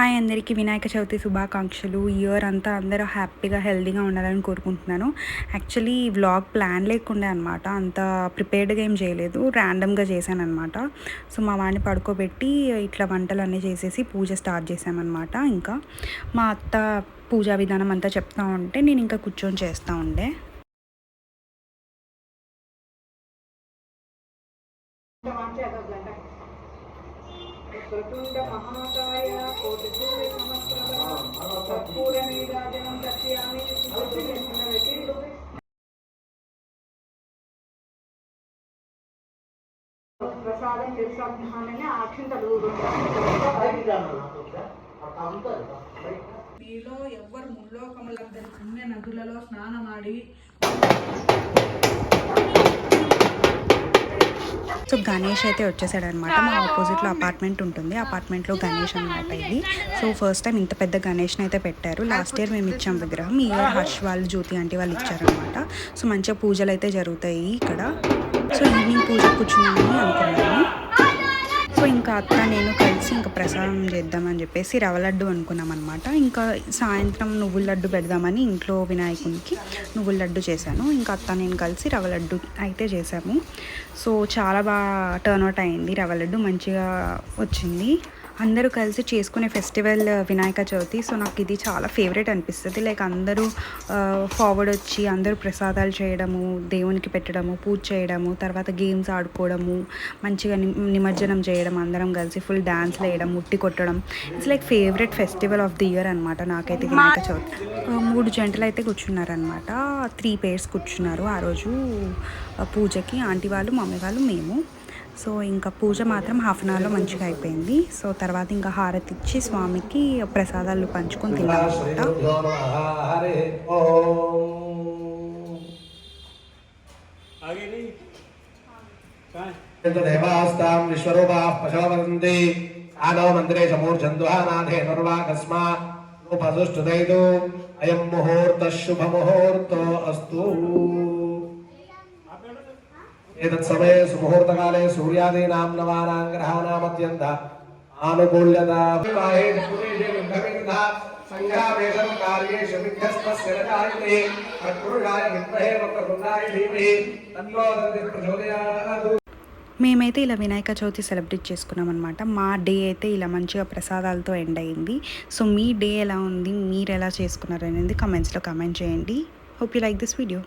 Hi అందరికీ. వినాయక చవితి శుభాకాంక్షలు. Year అంతా అందరూ హ్యాపీగా హెల్దీగా ఉండాలని కోరుకుంటున్నాను. యాక్చువల్లీ ఈ వ్లాగ్ ప్లాన్ లేకుండే అనమాట అంత ప్రిపేర్డ్గా ఏం చేయలేదు. ర్యాండమ్గా చేశాను అనమాట సో మా వాడిని పడుకోబెట్టి ఇట్లా వంటలు అన్నీ చేసేసి పూజ స్టార్ట్ చేసామన్నమాట ఇంకా. మా అత్త పూజా విధానం అంతా చెప్తా ఉంటే నేను ఇంకా కూర్చొని చేస్తూ ఉండే. వక్రతుండ మహాకాయ కోటిసూర్య సమస్త కర్పూర నీరాజనం దర్శయామి ప్రసాదం తెలుసానే అక్షింతలు మీలో ఎవ్వరు ముల్లోకములందరి చిన్న నదులలో స్నానమాడి సో గణేష్ అయితే వచ్చేసాడు అనమాట మా ఆపోజిట్లో అపార్ట్మెంట్ ఉంటుంది. అపార్ట్మెంట్లో గణేష్ అనమాట ఇది. సో ఫస్ట్ టైం ఇంత పెద్ద గణేష్ని అయితే పెట్టారు. లాస్ట్ ఇయర్ మేము ఇచ్చాం విగ్రహం. ఈ ఇయర్ హర్ష్ వాళ్ళు జ్యోతి అంటే వాళ్ళు ఇచ్చారనమాట సో మంచిగా పూజలు అయితే జరుగుతాయి ఇక్కడ. సో ఈవినింగ్ పూజ కూర్చున్నామని అనుకున్నాను సో ఇంకా అత్త నేను కలిసి ఇంకా ప్రసాదం చేద్దామని చెప్పేసి రవ లడ్డు అనుకున్నాం అనమాట ఇంకా సాయంత్రం నువ్వుల లడ్డు పెడదామని ఇంట్లో వినాయకునికి నువ్వుల లడ్డు చేశాను. ఇంకా అత్త నేను కలిసి రవ లడ్డు అయితే చేసాము సో చాలా బాగా టర్న్ అవుట్ అయింది రవ లడ్డు మంచిగా వచ్చింది. అందరూ కలిసి చేసుకునే ఫెస్టివల్ వినాయక చవితి. సో నాకు ఇది చాలా ఫేవరెట్ అనిపిస్తుంది. లైక్ అందరూ ఫార్వర్డ్ వచ్చి అందరూ ప్రసాదాలు చేయడము దేవునికి పెట్టడము పూజ చేయడము తర్వాత గేమ్స్ ఆడుకోవడము మంచిగా నిమ్- నిమజ్జనం చేయడం అందరం కలిసి ఫుల్ డ్యాన్స్లు వేయడం ముట్టి కొట్టడం. It's like favourite festival of the year అనమాట నాకైతే వినాయక చవితి. మూడు జంటలు అయితే కూర్చున్నారనమాట త్రీ పేర్స్ కూర్చున్నారు ఆ రోజు. పూజకి ఆంటీ వాళ్ళు మమ్మీ వాళ్ళు మేము. సో ఇంకా పూజ మాత్రం హాఫ్ అన్ అవర్లో మంచిగా అయిపోయింది. సో తర్వాత ఇంకా హారతి ఇచ్చి స్వామికి ప్రసాదాలు పంచుకొని తిన్నాం అనమాట దేవాస్తాం విశ్వరూపా పశవరంతి ఆనవ మందిరే సమూర్ఛందు అయం ముహూర్త శుభ ముహూర్తో అస్తు एतत् समये सुमुहूर्तकाले सूर्यादीनां नवानां ग्रहाणामत्यन्त आनुकूल्यता विवाहे पुरेषे विभ्रमिन्धा सङ्ग्रामेषु कार्येषु विघ्नस्तस्य न जायते तत्पुरुषाय विद्महे वक्रतुण्डाय धीमहि तन्नो दन्तिः प्रचोदयात् మేమైతే ఇలా వినాయక చవితి సెలబ్రేట్ చేసుకున్నాం అనమాట మా డే అయితే ఇలా మంచిగా ప్రసాదాలతో ఎండ్ అయింది సో మీ డే ఎలా ఉంది మీరు ఎలా చేసుకున్నారు అనేది కమెంట్స్లో కమెంట్ చేయండి hope you like this video